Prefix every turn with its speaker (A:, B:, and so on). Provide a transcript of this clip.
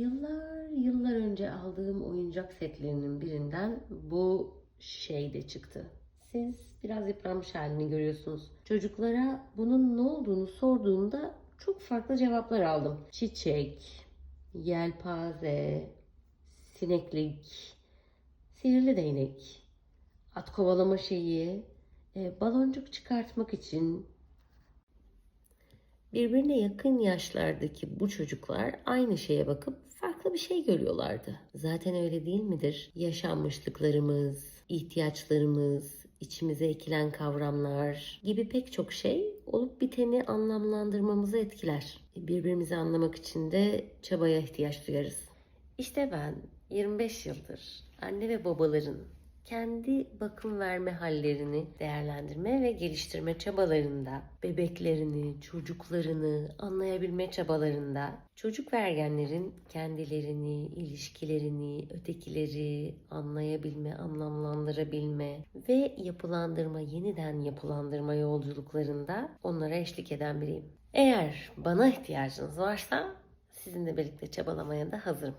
A: Yıllar yıllar önce aldığım oyuncak setlerinin birinden bu şey de çıktı. Siz biraz yıpranmış halini görüyorsunuz. Çocuklara bunun ne olduğunu sorduğumda çok farklı cevaplar aldım. Çiçek, yelpaze, sineklik, sihirli değnek, at kovalama şeyi, e, baloncuk çıkartmak için Birbirine yakın yaşlardaki bu çocuklar aynı şeye bakıp farklı bir şey görüyorlardı. Zaten öyle değil midir? Yaşanmışlıklarımız, ihtiyaçlarımız, içimize ekilen kavramlar gibi pek çok şey olup biteni anlamlandırmamızı etkiler. Birbirimizi anlamak için de çabaya ihtiyaç duyarız. İşte ben 25 yıldır anne ve babaların kendi bakım verme hallerini değerlendirme ve geliştirme çabalarında, bebeklerini, çocuklarını anlayabilme çabalarında, çocuk ve ergenlerin kendilerini, ilişkilerini, ötekileri anlayabilme, anlamlandırabilme ve yapılandırma, yeniden yapılandırma yolculuklarında onlara eşlik eden biriyim. Eğer bana ihtiyacınız varsa sizinle birlikte çabalamaya da hazırım.